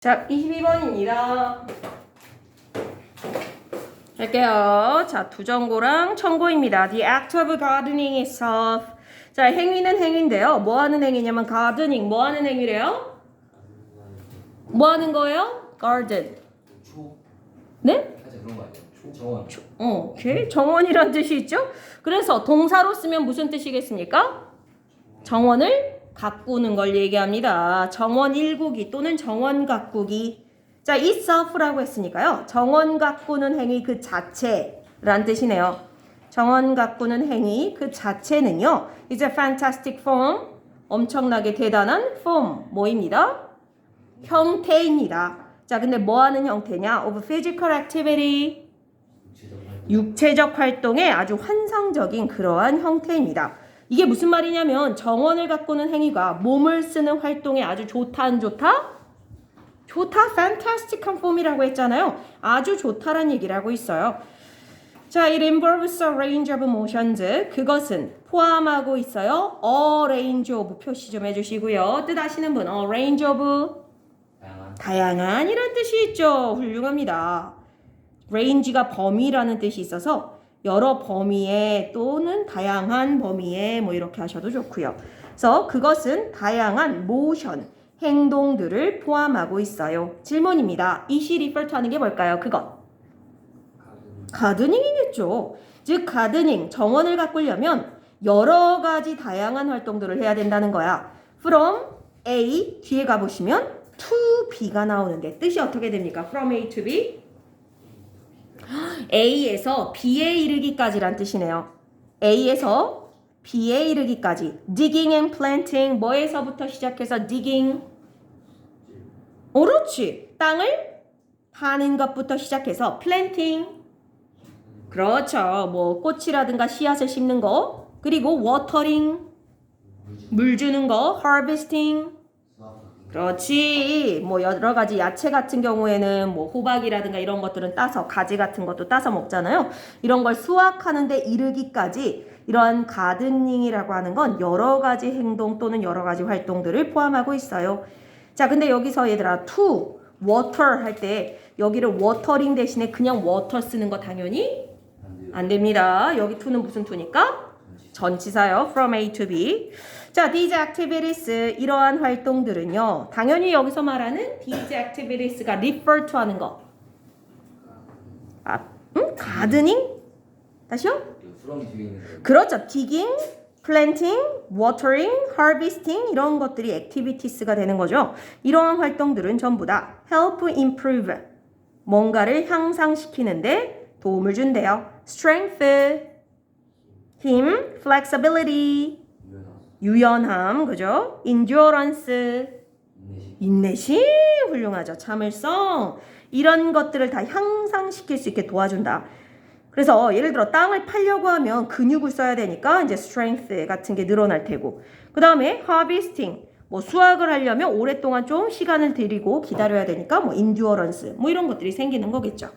자, 22번입니다. 할게요. 자, 두정고랑 청고입니다. The act of gardening itself. 자, 행위는 행위인데요. 뭐 하는 행위냐면 gardening. 뭐 하는 행위래요? 뭐 하는 거예요? garden. 초 네? 살짝 그런 거 아니에요? 초 정원 어, 오케이. 정원이란 뜻이 있죠? 그래서 동사로 쓰면 무슨 뜻이겠습니까? 정원을 가꾸는 걸 얘기합니다. 정원 일구기 또는 정원 가꾸기. 자, itself라고 했으니까요. 정원 가꾸는 행위 그 자체란 뜻이네요. 정원 가꾸는 행위 그 자체는요. 이제 fantastic form, 엄청나게 대단한 form, 뭐입니다? 형태입니다. 자, 근데 뭐 하는 형태냐? of physical activity. 육체적 활동의 아주 환상적인 그러한 형태입니다. 이게 무슨 말이냐면 정원을 가꾸는 행위가 몸을 쓰는 활동에 아주 좋다 안 좋다? 좋다, fantastic한 폼이라고 했잖아요. 아주 좋다란 얘기를 하고 있어요. 자, it involves a range of motions. 그것은 포함하고 있어요. a range of 표시 좀 해주시고요. 뜻 아시는 분, a range of 다양한 다양한 이런 뜻이 있죠. 훌륭합니다. range가 범위라는 뜻이 있어서 여러 범위에 또는 다양한 범위에 뭐 이렇게 하셔도 좋고요. 그래서 그것은 다양한 모션, 행동들을 포함하고 있어요. 질문입니다. 이시 리퍼트 하는 게 뭘까요? 그것. 가드닝이겠죠. 즉 가드닝 정원을 가꾸려면 여러 가지 다양한 활동들을 해야 된다는 거야. From A 뒤에 가보시면 to B가 나오는데 뜻이 어떻게 됩니까? From A to B A에서 B에 이르기까지란 뜻이네요. A에서 B에 이르기까지. Digging and planting. 뭐에서부터 시작해서 digging? 옳지 땅을 파는 것부터 시작해서 planting. 그렇죠. 뭐 꽃이라든가 씨앗을 심는 거, 그리고 watering. 물 주는 거, harvesting 그렇지. 뭐 여러 가지 야채 같은 경우에는 뭐 호박이라든가 이런 것들은 따서 가지 같은 것도 따서 먹잖아요. 이런 걸 수확하는데 이르기까지 이러한 가드닝이라고 하는 건 여러 가지 행동 또는 여러 가지 활동들을 포함하고 있어요. 자, 근데 여기서 얘들아 to water 할 때 여기를 watering 대신에 그냥 water 쓰는 거 당연히 안 됩니다. 여기 to는 무슨 to니까? 전치사요. From A to B. 자, these activities 이러한 활동들은요. 당연히 여기서 말하는 these activities가 refer to 하는 거. 아, 응? 가드닝? 다시요? 그 from 거 그렇죠. digging, planting, watering, harvesting 이런 것들이 activities가 되는 거죠. 이러한 활동들은 전부 다 help improve 뭔가를 향상시키는데 도움을 준대요. strength, 힘, flexibility, 유연함 그죠? endurance, 인내심 인내심 훌륭하죠. 참을성 이런 것들을 다 향상시킬 수 있게 도와준다. 그래서 예를 들어 땅을 팔려고 하면 근육을 써야 되니까 이제 strength 같은 게 늘어날 테고 그 다음에 harvesting 뭐 수확을 하려면 오랫동안 좀 시간을 들이고 기다려야 되니까 뭐 endurance 뭐 이런 것들이 생기는 거겠죠.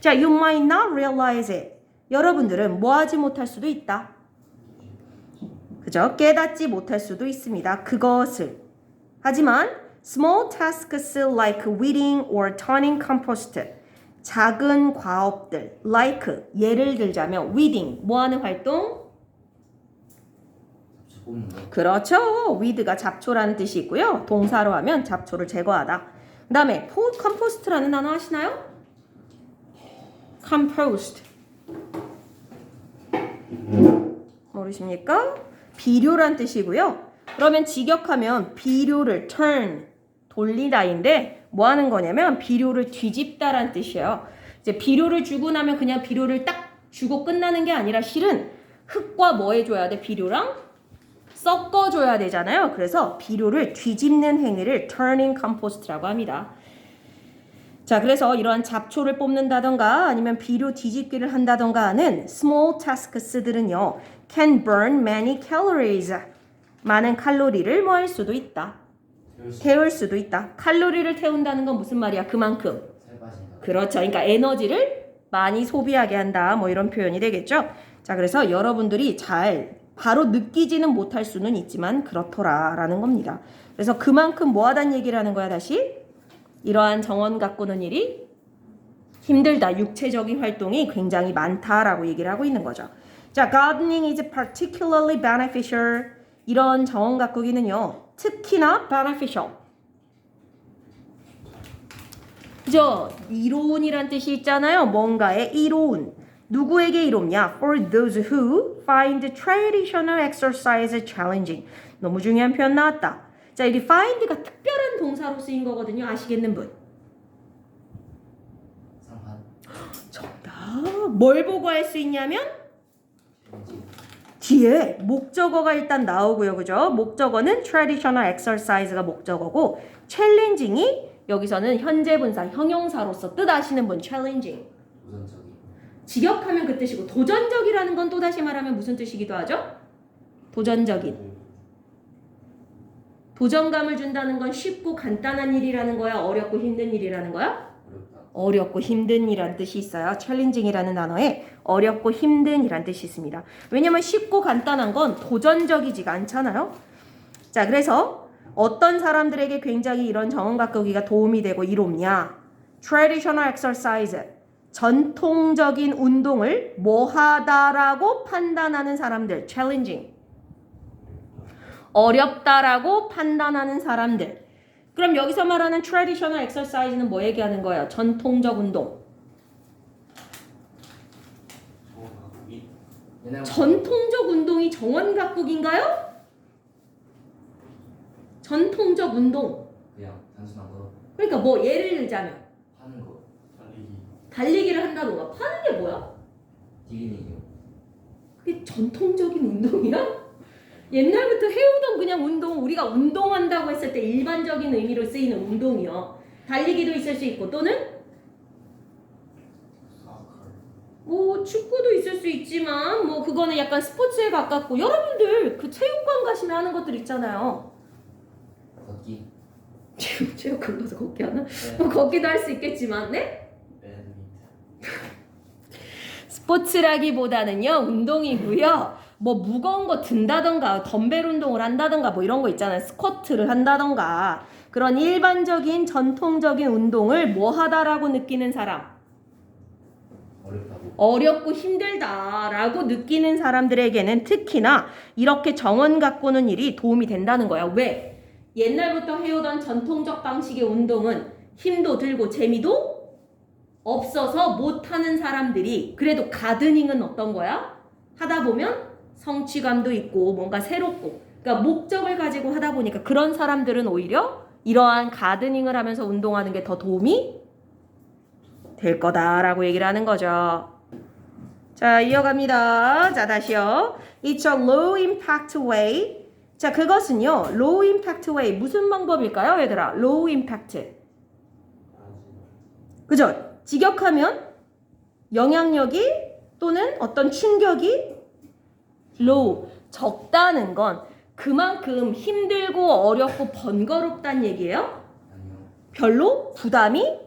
자, you might not realize it. 여러분들은 뭐 하지 못할 수도 있다. 그죠? 깨닫지 못할 수도 있습니다. 그것을. 하지만 small tasks like weeding or turning compost 작은 과업들 like 예를 들자면 weeding 뭐 하는 활동? 그렇죠. weed가 잡초라는 뜻이 있고요. 동사로 하면 잡초를 제거하다. 그 다음에 컴포스트라는 단어 아시나요? compost 모르십니까? 비료란 뜻이고요. 그러면 직역하면 비료를 turn 돌리다인데 뭐 하는 거냐면 비료를 뒤집다란 뜻이에요. 이제 비료를 주고 나면 그냥 비료를 딱 주고 끝나는 게 아니라 실은 흙과 뭐 해줘야 돼? 비료랑 섞어줘야 되잖아요. 그래서 비료를 뒤집는 행위를 turning compost라고 합니다. 자, 그래서 이러한 잡초를 뽑는다던가 아니면 비료 뒤집기를 한다던가 하는 small tasks들은요, can burn many calories. 많은 칼로리를 뭐할 수도 있다. 태울 수 수도 있다. 칼로리를 태운다는 건 무슨 말이야? 그만큼. 그렇죠. 그러니까 에너지를 많이 소비하게 한다. 뭐 이런 표현이 되겠죠. 자, 그래서 여러분들이 잘 바로 느끼지는 못할 수는 있지만 그렇더라라는 겁니다. 그래서 그만큼 뭐 하단 얘기를 하는 거야, 다시? 이러한 정원 가꾸는 일이 힘들다. 육체적인 활동이 굉장히 많다라고 얘기를 하고 있는 거죠. 자, gardening is particularly beneficial. 이런 정원 가꾸기는요, 특히나 beneficial. 그죠? 이로운이란 뜻이 있잖아요. 뭔가의 이로운. 누구에게 이롭냐? For those who find traditional exercise challenging. 너무 중요한 표현 나왔다. 자, 여기 find가 특별한 동사로 쓰인 거거든요. 아시겠는 분? 정답. 뭘 보고 할 수 있냐면 뒤에 목적어가 일단 나오고요. 그죠? 목적어는 traditional exercise가 목적어고 challenging이 여기서는 현재 분사 형용사로서 뜻 아시는 분 challenging. 도전적인 직역하면 그 뜻이고 도전적이라는 건 또 다시 말하면 무슨 뜻이기도 하죠? 도전적인. 도전감을 준다는 건 쉽고 간단한 일이라는 거야? 어렵고 힘든 일이라는 거야? 어렵고 힘든 이란 뜻이 있어요. 챌린징이라는 단어에 어렵고 힘든 이란 뜻이 있습니다. 왜냐면 쉽고 간단한 건 도전적이지가 않잖아요. 자, 그래서 어떤 사람들에게 굉장히 이런 정원 가꾸기가 도움이 되고 이롭냐? traditional exercise. 전통적인 운동을 뭐하다라고 판단하는 사람들. challenging. 어렵다라고 판단하는 사람들. 그럼 여기서 말하는 traditional exercise는 뭐 얘기하는 거예요? 전통적 운동. 전통적 운동이 정원 가꾸기인가요? 전통적 운동. 그냥 단순한 거 그러니까 뭐 예를 들자면 하는 거 달리기 달리기를 한다던가 파는 게 뭐야? 뛰기는요 그게 전통적인 운동이야? 옛날부터 해오던 그냥 운동 우리가 운동한다고 했을 때 일반적인 의미로 쓰이는 운동이요. 달리기도 있을 수 있고 또는 뭐 축구도 있을 수 있지만 뭐 그거는 약간 스포츠에 가깝고 여러분들 그 체육관 가시면 하는 것들 있잖아요. 걷기 체육 체육관 가서 걷기 하나? 네. 뭐 걷기도 할 수 있겠지만 네? 배드민턴 스포츠라기보다는요 운동이고요. 뭐 무거운 거 든다던가 덤벨 운동을 한다던가 뭐 이런 거 있잖아요. 스쿼트를 한다던가 그런 일반적인 전통적인 운동을 뭐 하다라고 느끼는 사람 어렵다고 어렵고 힘들다라고 느끼는 사람들에게는 특히나 이렇게 정원 가꾸는 일이 도움이 된다는 거야. 왜? 옛날부터 해오던 전통적 방식의 운동은 힘도 들고 재미도 없어서 못하는 사람들이 그래도 가드닝은 어떤 거야? 하다 보면 성취감도 있고 뭔가 새롭고 그러니까 목적을 가지고 하다 보니까 그런 사람들은 오히려 이러한 가드닝을 하면서 운동하는 게 더 도움이 될 거다라고 얘기를 하는 거죠. 자, 이어갑니다. 자, 다시요. It's a low impact way. 자, 그것은요. low impact way. 무슨 방법일까요, 얘들아? low impact. 그죠? 직역하면 영향력이 또는 어떤 충격이 low, 적다는 건 그만큼 힘들고 어렵고 번거롭다는 얘기예요. 별로? 부담이?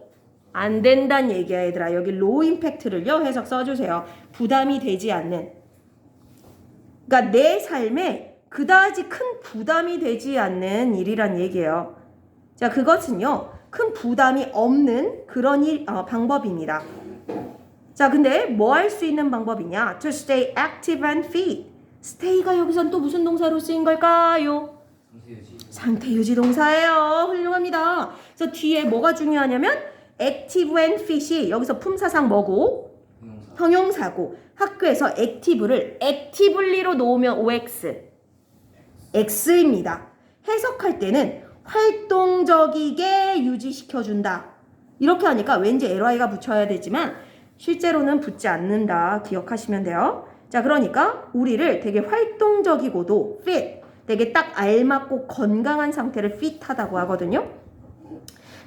안 된다는 얘기야 얘들아. 여기 로우 임팩트를요 해석 써주세요. 부담이 되지 않는. 그러니까 내 삶에 그다지 큰 부담이 되지 않는 일이란 얘기예요. 자 그것은요 큰 부담이 없는 그런 일 어, 방법입니다. 자 근데 뭐 할 수 있는 방법이냐? To stay active and fit stay가 여기선 또 무슨 동사로 쓰인 걸까요? 상태 유지 동사예요. 훌륭합니다. 그래서 뒤에 뭐가 중요하냐면 active and fit이 여기서 품사상 뭐고 형용사 형용사 고 학교에서 active를 actively로 놓으면 ox x입니다. 해석할 때는 활동적이게 유지시켜 준다. 이렇게 하니까 왠지 ly가 붙여야 되지만 실제로는 붙지 않는다. 기억하시면 돼요. 자, 그러니까 우리를 되게 활동적이고도 fit 되게 딱 알맞고 건강한 상태를 fit하다고 하거든요.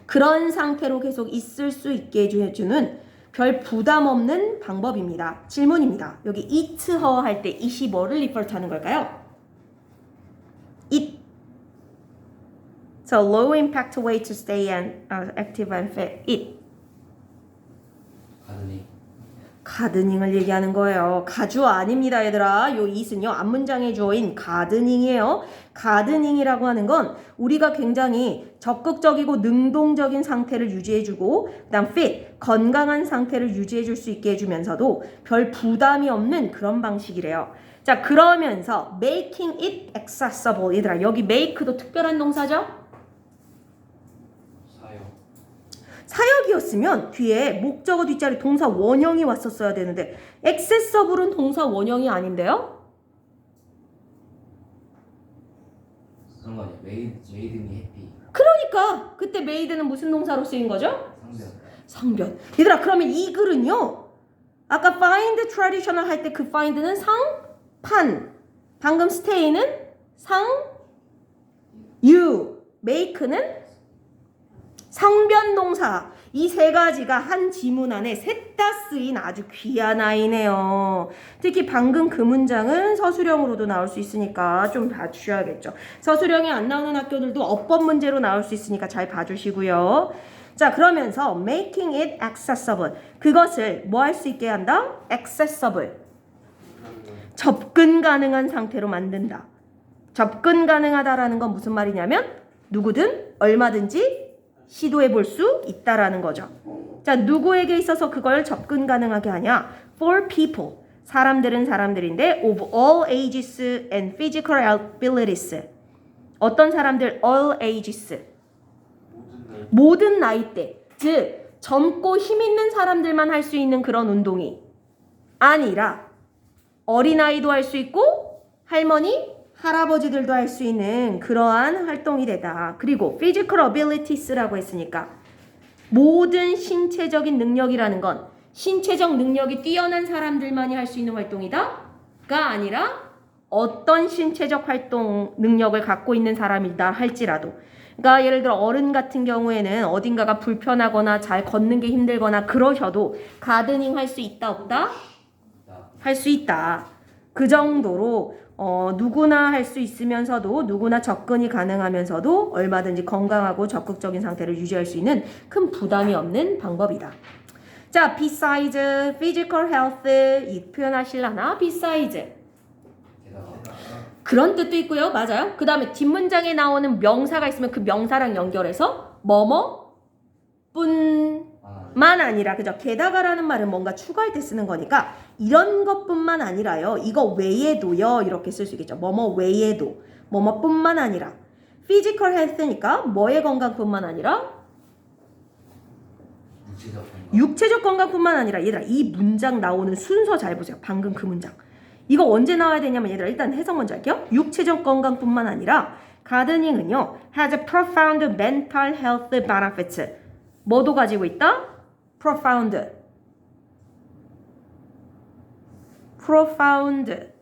그런 상태로 계속 있을 수 있게 해주는 별 부담 없는 방법입니다. 질문입니다. 여기 eat her 할 때 it이 뭐를 refer 하는 걸까요? it. So low impact way to stay and uh, active and fit. it. 가드닝 가드닝을 얘기하는 거예요. 가주 아닙니다, 얘들아. 요 it은요, 앞문장의 주어인 가드닝이에요. 가드닝이라고 하는 건 우리가 굉장히 적극적이고 능동적인 상태를 유지해주고, 그 다음 fit, 건강한 상태를 유지해줄 수 있게 해주면서도 별 부담이 없는 그런 방식이래요. 자, 그러면서 making it accessible. 얘들아, 여기 make도 특별한 동사죠? 사요. 사역이었으면 뒤에 목적어 뒷자리 동사 원형이 왔었어야 되는데 accessible은 동사 원형이 아닌데요? 그런 거 아니야? 메이드 제이든이 해피. 그러니까 그때 made는 무슨 동사로 쓰인 거죠? 상변. 얘들아 그러면 이 글은요. 아까 find traditional 할 때 그 find는 상판. 방금 stay는 상 you. make는 상변 동사. 이 세 가지가 한 지문 안에 셋 다 쓰인 아주 귀한 아이네요. 특히 방금 그 문장은 서술형으로도 나올 수 있으니까 좀 봐주셔야겠죠. 서술형이 안 나오는 학교들도 어법 문제로 나올 수 있으니까 잘 봐주시고요. 자, 그러면서 making it accessible. 그것을 뭐 할 수 있게 한다? accessible. 접근 가능한 상태로 만든다. 접근 가능하다라는 건 무슨 말이냐면 누구든 얼마든지 시도해 볼 수 있다라는 거죠. 자, 누구에게 있어서 그걸 접근 가능하게 하냐? For people. 사람들은 사람들인데 of all ages and physical abilities. 어떤 사람들 all ages. 모든 나이대. 즉 젊고 힘 있는 사람들만 할 수 있는 그런 운동이 아니라 어린아이도 할 수 있고 할머니, 할아버지들도 할 수 있는 그러한 활동이 되다. 그리고 physical abilities라고 했으니까 모든 신체적인 능력이라는 건 신체적 능력이 뛰어난 사람들만이 할 수 있는 활동이다가 아니라 어떤 신체적 활동 능력을 갖고 있는 사람이다 할지라도 그러니까 예를 들어 어른 같은 경우에는 어딘가가 불편하거나 잘 걷는 게 힘들거나 그러셔도 가드닝 할 수 있다 없다? 나. 할수 있다. 그 정도로 어, 누구나 할 수 있으면서도 누구나 접근이 가능하면서도 얼마든지 건강하고 적극적인 상태를 유지할 수 있는 큰 부담이 없는 방법이다. 자, besides physical health 이 표현 하실라나? besides 게다가 그런 뜻도 있고요. 맞아요. 그 다음에 뒷문장에 나오는 명사가 있으면 그 명사랑 연결해서 뭐뭐 뿐 아, 만 아니라 그죠? 게다가라는 말은 뭔가 추가할 때 쓰는 거니까 이런 것뿐만 아니라요. 이거 외에도요. 이렇게 쓸 수 있겠죠. 뭐뭐 외에도 뭐뭐뿐만 아니라. 피지컬 헬스니까 뭐의 건강뿐만 아니라? 육체적 건강. 육체적 건강뿐만 아니라. 얘들아 이 문장 나오는 순서 잘 보세요. 방금 그 문장. 이거 언제 나와야 되냐면 얘들아 일단 해석 먼저 할게요. 육체적 건강뿐만 아니라 가드닝은요 has a profound mental health benefits. 뭐도 가지고 있다? Profound profound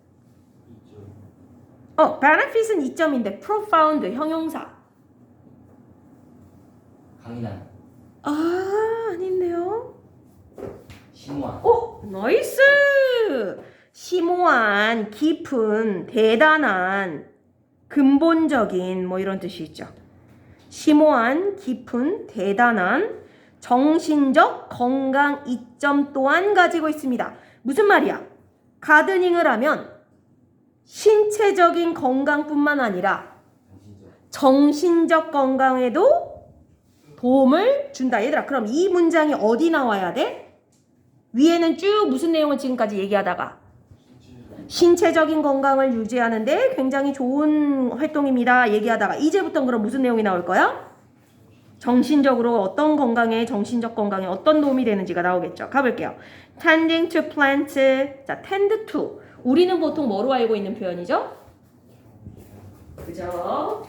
어 benefit은 이점인데 profound 형용사 강인한. 아 아닌데요 심오한. 오, 나이스! 심오한, 깊은, 대단한, 근본적인 뭐 이런 뜻이 있죠. 심오한, 깊은, 대단한, 정신적 건강 이점 또한 가지고 있습니다. 무슨 말이야? 가드닝을 하면 신체적인 건강뿐만 아니라 정신적. 건강에도 도움을 준다. 얘들아, 그럼 이 문장이 어디 나와야 돼? 위에는 쭉 무슨 내용을 지금까지 얘기하다가 신체적인 건강을 유지하는데 굉장히 좋은 활동입니다. 얘기하다가 이제부터 그럼 무슨 내용이 나올 거야? 정신적으로 어떤 건강에 정신적 건강에 어떤 도움이 되는지가 나오겠죠. 가볼게요. tending to plant. 자, tend to. 우리는 보통 뭐로 알고 있는 표현이죠? 그죠?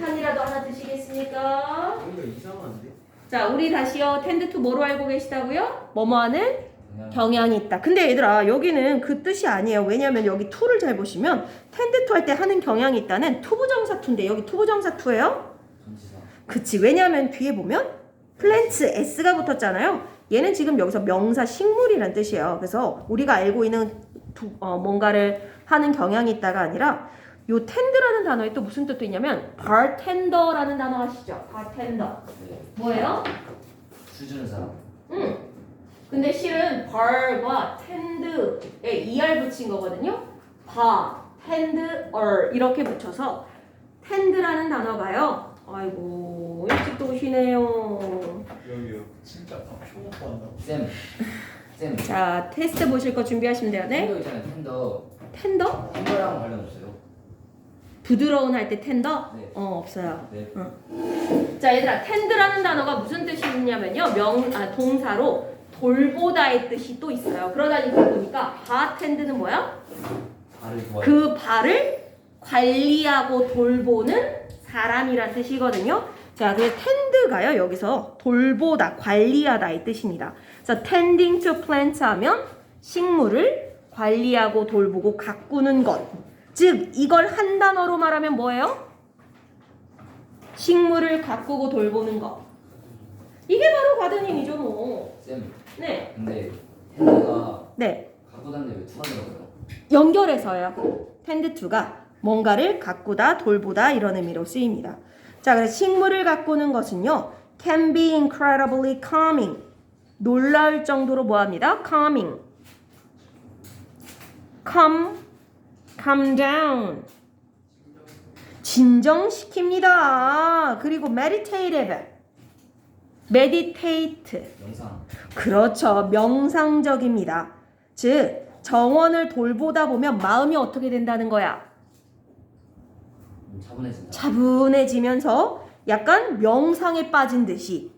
탄이라도 하나 드시겠습니까? 뭔가 이상한데? 자, 우리 다시요. 텐드 투 뭐로 알고 계시다고요? 뭐뭐하는 경향이 있다. 근데 얘들아, 여기는 그 뜻이 아니에요. 왜냐면 여기 투를 잘 보시면 텐드 투할때 하는 경향이 있다는 투부정사 투인데 여기 투부정사 투예요? 그치. 왜냐면 뒤에 보면 플랜츠 s가 붙었잖아요. 얘는 지금 여기서 명사 식물이란 뜻이에요. 그래서 우리가 알고 있는 두- 어, 뭔가를 하는 경향이 있다가 아니라 요 텐드라는 단어에 또 무슨 뜻도 있냐면 bartender라는 단어 아시죠? bartender. 네. 뭐예요? 술 주는 사람. 응. 근데 실은 bar과 tend에 er 붙인 거거든요. 바, tend, er 이렇게 붙여서 tend라는 단어가요. 아이고 일찍 또 오시네요. 여기요. 진짜 다 표고 한다고. 쌤. 쌤. 자 테스트 보실 거 준비하시면 돼요. 네. 텐더 있잖아요. 텐더. 텐더? 텐더랑 관련 없어요. 부드러운 할 때 텐더? 네. 어 없어요. 네. 자 얘들아 텐드라는 단어가 무슨 뜻이 있냐면요 명 아, 동사로 돌보다의 뜻이 또 있어요 그러다니까 보니까 바텐드는 뭐야? 발을 도와. 그 발을 관리하고 돌보는 사람이란 뜻이거든요 자 그래서 텐드가요 여기서 돌보다 관리하다의 뜻입니다 그래서 tending to plant 하면 식물을 관리하고 돌보고 가꾸는 것 즉 이걸 한 단어로 말하면 뭐예요? 식물을 가꾸고 돌보는 것. 이게 바로 가드닝이죠, 뭐. 쌤. 네, 근데 텐더가 네. 갖고 다니는데 왜 투가 들어가요? 연결해서요. 텐드2가 뭔가를 가꾸다, 돌보다 이런 의미로 쓰입니다. 자, 그래서 식물을 가꾸는 것은요. can be incredibly calming. 놀라울 정도로 뭐합니다? calming. calm, calm down. 진정시킵니다. 그리고 meditative. meditate. 영상. 그렇죠. 명상적입니다. 즉, 정원을 돌보다 보면 마음이 어떻게 된다는 거야? 좀 차분해진다. 차분해지면서 약간 명상에 빠진 듯이.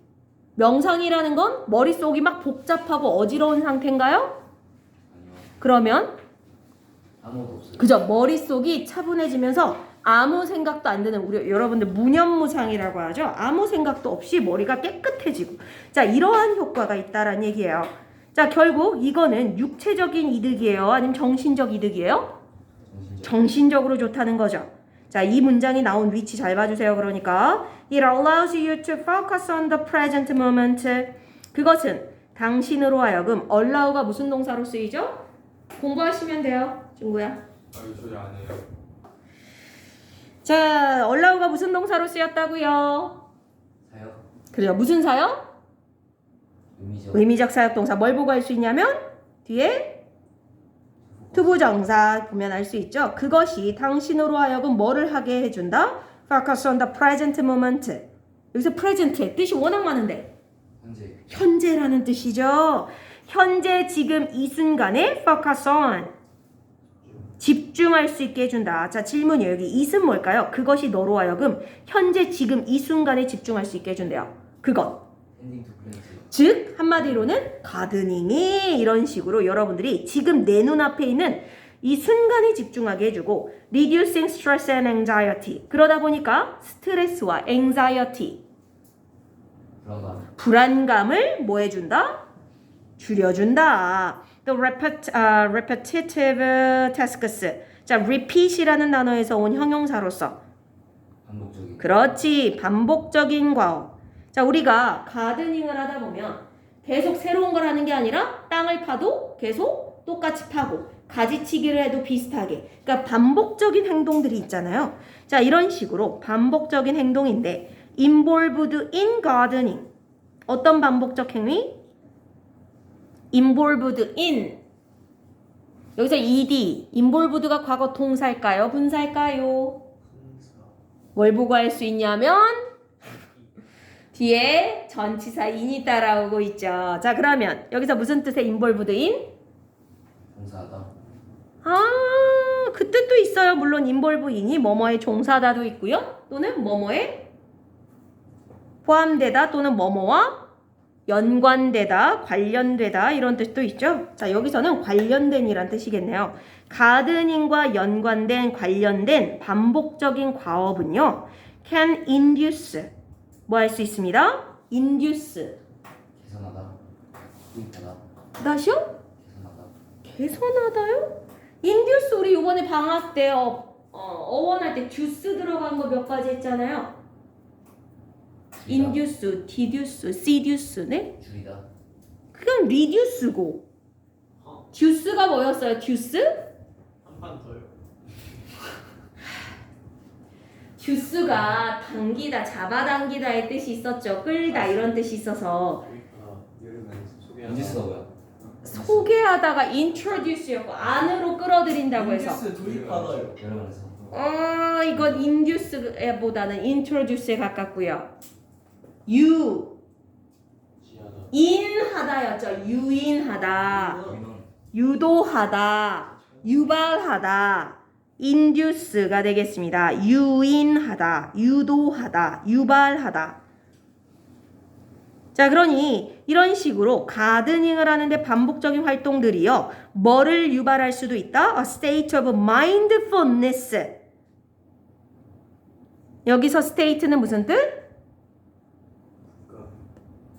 명상이라는 건 머릿속이 막 복잡하고 어지러운 상태인가요? 아니요. 그러면, 아무것도 없어요. 그죠. 머릿속이 차분해지면서 아무 생각도 안 드는 우리 여러분들 무념무상이라고 하죠. 아무 생각도 없이 머리가 깨끗해지고. 자, 이러한 효과가 있다라는 얘기예요. 자, 결국 이거는 육체적인 이득이에요? 아니면 정신적 이득이에요? 정신적. 정신적으로 좋다는 거죠. 자, 이 문장이 나온 위치 잘 봐주세요. 그러니까 It allows you to focus on the present moment. 그것은 당신으로 하여금 allow가 무슨 동사로 쓰이죠? 공부하시면 돼요, 친구야. 아 이거 저희 안 해요. 자, allow가 무슨 동사로 쓰였다고요? 사역. 그래요. 무슨 사역? 의미적. 의미적 사역 동사 뭘 보고 할 수 있냐면 뒤에 투부정사 보면 알 수 있죠. 그것이 당신으로 하여금 뭐를 하게 해준다? Focus on the present moment. 여기서 present의 뜻이 워낙 많은데 현재. 현재라는 뜻이죠. 현재 지금 이 순간에 focus on 집중할 수 있게 해준다. 자 질문이에요. 여기 it은 뭘까요? 그것이 너로 하여금 현재 지금 이 순간에 집중할 수 있게 해준대요. 그것. 엔딩. 즉 한마디로는 가드닝이 이런 식으로 여러분들이 지금 내 눈앞에 있는 이 순간에 집중하게 해주고 reducing stress and anxiety 그러다 보니까 스트레스와 anxiety 불안감. 불안감을 뭐 해준다? 줄여준다. 또 repet, 아, repetitive tasks 자 repeat이라는 단어에서 온 형용사로서 반복적인. 그렇지. 반복적인 과업. 자, 우리가 가드닝을 하다 보면 계속 새로운 걸 하는 게 아니라 땅을 파도 계속 똑같이 파고 가지치기를 해도 비슷하게. 그러니까 반복적인 행동들이 있잖아요. 자, 이런 식으로 반복적인 행동인데 involved in gardening. 어떤 반복적 행위? involved in. 여기서 ed, involved가 과거 동사일까요? 분사일까요? 뭘 보고 할 수 있냐면 뒤에 전치사 in이 따라오고 있죠. 자, 그러면 여기서 무슨 뜻의 involved in? 봉사하다. 아, 그 뜻도 있어요. 물론 involve in이 뭐뭐의 종사다도 있고요. 또는 뭐뭐에 포함되다 또는 뭐뭐와 연관되다, 관련되다 이런 뜻도 있죠. 자, 여기서는 관련된이란 뜻이겠네요. 가드닝과 연관된 관련된 반복적인 과업은요. can induce 뭐 할 수 있습니다? induce 개선하다. 구입하다. 다시요? 개선하다. 개선하다요? induce 우리 이번에 방학 때 어, 어, 어원할 때 juice 들어간 거 몇 가지 했잖아요. induce, deduce, seduce 네? 줄이다. 그건 reduce고 juice가 뭐였어요? juice? 한판 더요. 주스가 당기다, 잡아당기다의 뜻이 있었죠. 끌다 이런 뜻이 있어서 아 인디스가 뭐야? 소개하다가 introduce였고 안으로 끌어들인다고 해서. 여러 번에서 어 이건 induce보다는 introduce에 가깝고요. 유. 인하다였죠. 유인하다. 유도하다, 유발하다, induce가 되겠습니다. 유인하다, 유도하다, 유발하다. 자, 그러니 이런 식으로 가드닝을 하는데 반복적인 활동들이요. 뭐를 유발할 수도 있다? A state of mindfulness. 여기서 state는 무슨 뜻?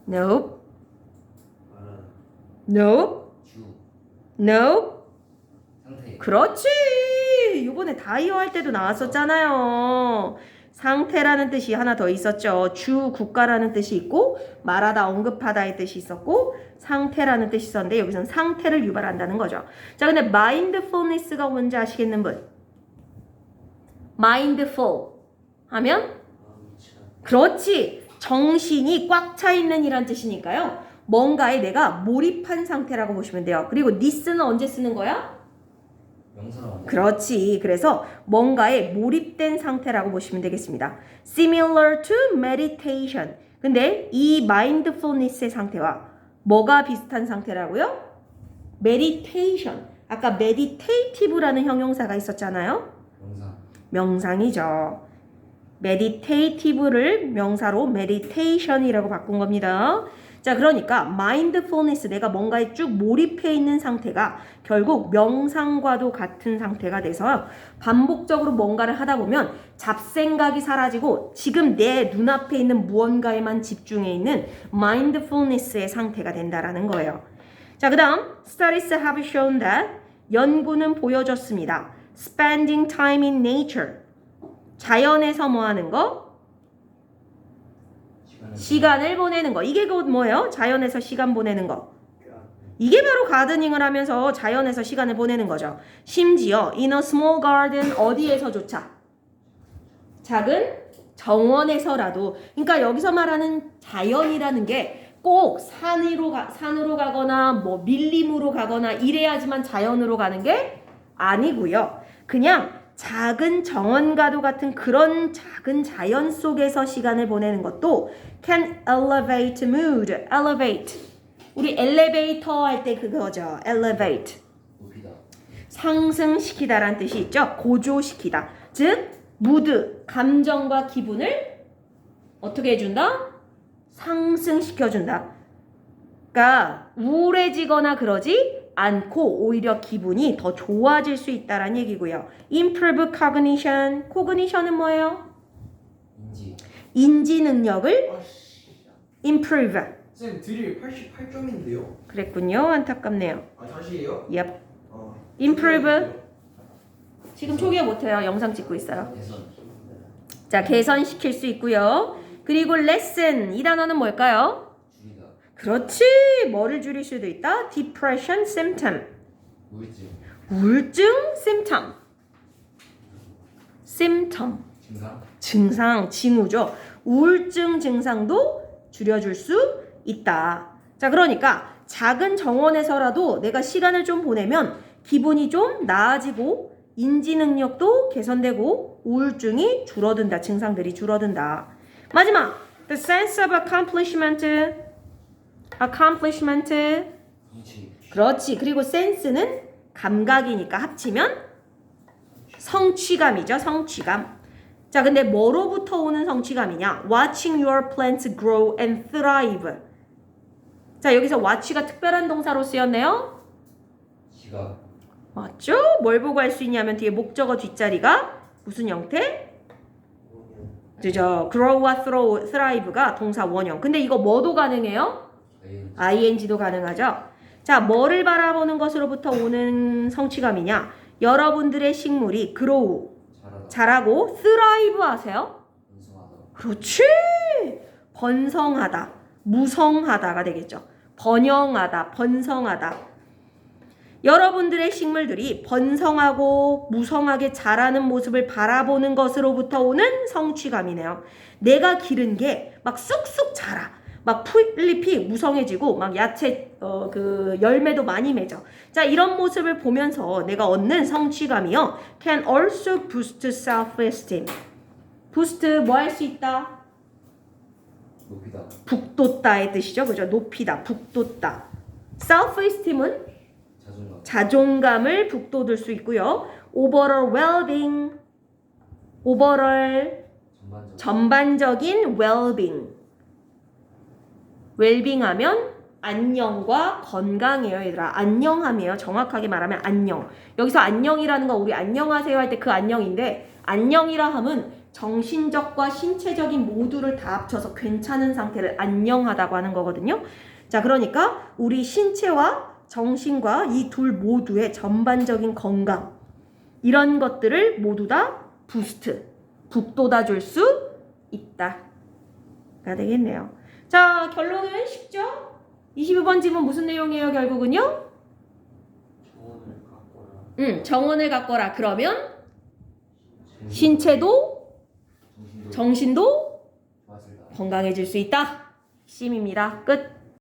Nope. Nope. 상태 그렇지. 요번에 다이어 할 때도 나왔었잖아요. 상태라는 뜻이 하나 더 있었죠. 주 국가라는 뜻이 있고 말하다 언급하다의 뜻이 있었고 상태라는 뜻이 있었는데 여기서는 상태를 유발한다는 거죠. 자, 근데 mindfulness가 뭔지 아시겠는 분? mindful 하면. 그렇지. 정신이 꽉 차 있는 이란 뜻이니까요. 뭔가에 내가 몰입한 상태라고 보시면 돼요. 그리고 this는 언제 쓰는 거야? 그렇지. 그래서 뭔가에 몰입된 상태라고 보시면 되겠습니다. Similar to meditation. 근데 이 mindfulness의 상태와 뭐가 비슷한 상태라고요? meditation. 아까 meditative라는 형용사가 있었잖아요. 명사 명상이죠. meditative를 명사로 meditation이라고 바꾼 겁니다. 자, 그러니까 mindfulness 내가 뭔가에 쭉 몰입해 있는 상태가 결국 명상과도 같은 상태가 돼서 반복적으로 뭔가를 하다 보면 잡생각이 사라지고 지금 내 눈앞에 있는 무언가에만 집중해 있는 mindfulness의 상태가 된다라는 거예요. 자, 그다음 studies have shown that 연구는 보여줬습니다. spending time in nature 자연에서 뭐 하는 거? 시간을 시간을 보내는 거. 이게 곧 뭐예요? 자연에서 시간 보내는 거. 이게 바로 가드닝을 하면서 자연에서 시간을 보내는 거죠. 심지어 in a small garden 어디에서조차 작은 정원에서라도 그러니까 여기서 말하는 자연이라는 게 꼭 산으로 가, 산으로 가거나 뭐 밀림으로 가거나 이래야지만 자연으로 가는 게 아니고요. 그냥 작은 정원과도 같은 그런 작은 자연 속에서 시간을 보내는 것도 can elevate mood. elevate. 우리 엘리베이터 할 때 그거죠. elevate. 높이다 상승시키다라는 뜻이 있죠. 고조시키다. 즉 무드, 감정과 기분을 어떻게 해준다? 상승시켜준다. 그러니까 우울해지거나 그러지 않고 오히려 기분이 더 좋아질 수 있다라는 얘기고요. improve cognition. cognition은 뭐예요? 인지 인지 능력을 아씨. improve. 쌤 드릴 88점인데요. 그랬군요. 안타깝네요. 아 다시예요? Yep. 어. improve. 지금 초기화 못해요. 영상 찍고 있어요. 자, 개선시킬 수 있고요. 그리고 lesson 이 단어는 뭘까요? 그렇지. 뭐를 줄일 수도 있다. depression symptom. 우울증 우울증 symptom. symptom. 증상 증상, 징후죠. 우울증 증상도 줄여줄 수 있다. 자, 그러니까 작은 정원에서라도 내가 시간을 좀 보내면 기분이 좀 나아지고 인지 능력도 개선되고 우울증이 줄어든다. 증상들이 줄어든다. 마지막, the sense of accomplishment. accomplishment. 그렇지. 그리고 sense는 감각이니까 합치면 성취감이죠. 성취감. 자, 근데 뭐로부터 오는 성취감이냐? Watching your plants grow and thrive. 자, 여기서 watch가 특별한 동사로 쓰였네요. 시각 맞죠? 뭘 보고 할 수 있냐면 뒤에 목적어 뒷자리가 무슨 형태? 그죠? grow와 throw, thrive가 동사 원형. 근데 이거 뭐도 가능해요? ing도 가능하죠. 자, 뭐를 바라보는 것으로부터 오는 성취감이냐? 여러분들의 식물이 grow, 잘하다 자라고 thrive 하세요? 그렇지. 번성하다, 무성하다가 되겠죠. 번영하다, 번성하다. 여러분들의 식물들이 번성하고 무성하게 자라는 모습을 바라보는 것으로부터 오는 성취감이네요. 내가 기른 게 막 쑥쑥 자라. 막 풀잎이 무성해지고 막 야채 어 그 열매도 많이 맺어. 자 이런 모습을 보면서 내가 얻는 성취감이요. Can also boost self-esteem. boost 뭐 할 수 있다? 높이다. 북돋다의 뜻이죠. 그죠? 높이다, 북돋다. self-esteem은 자존감. 자존감을 북돋을 수 있고요. overall well-being, overall 전반적. 전반적인 well-being. Well-being 하면 안녕과 건강이에요, 얘들아. 안녕함이에요. 정확하게 말하면 안녕. 여기서 안녕이라는 거 우리 안녕하세요 할 때 그 안녕인데 안녕이라 함은 정신적과 신체적인 모두를 다 합쳐서 괜찮은 상태를 안녕하다고 하는 거거든요. 자, 그러니까 우리 신체와 정신과 이 둘 모두의 전반적인 건강 이런 것들을 모두 다 부스트, 북돋아 줄 수 있다가 되겠네요. 자, 결론은 쉽죠? 22번 집은 무슨 내용이에요, 결국은요? 정원을 음, 정원을 갖거라. 그러면 신체도 정신도. 건강해질 수 있다. 핵심입니다. 끝.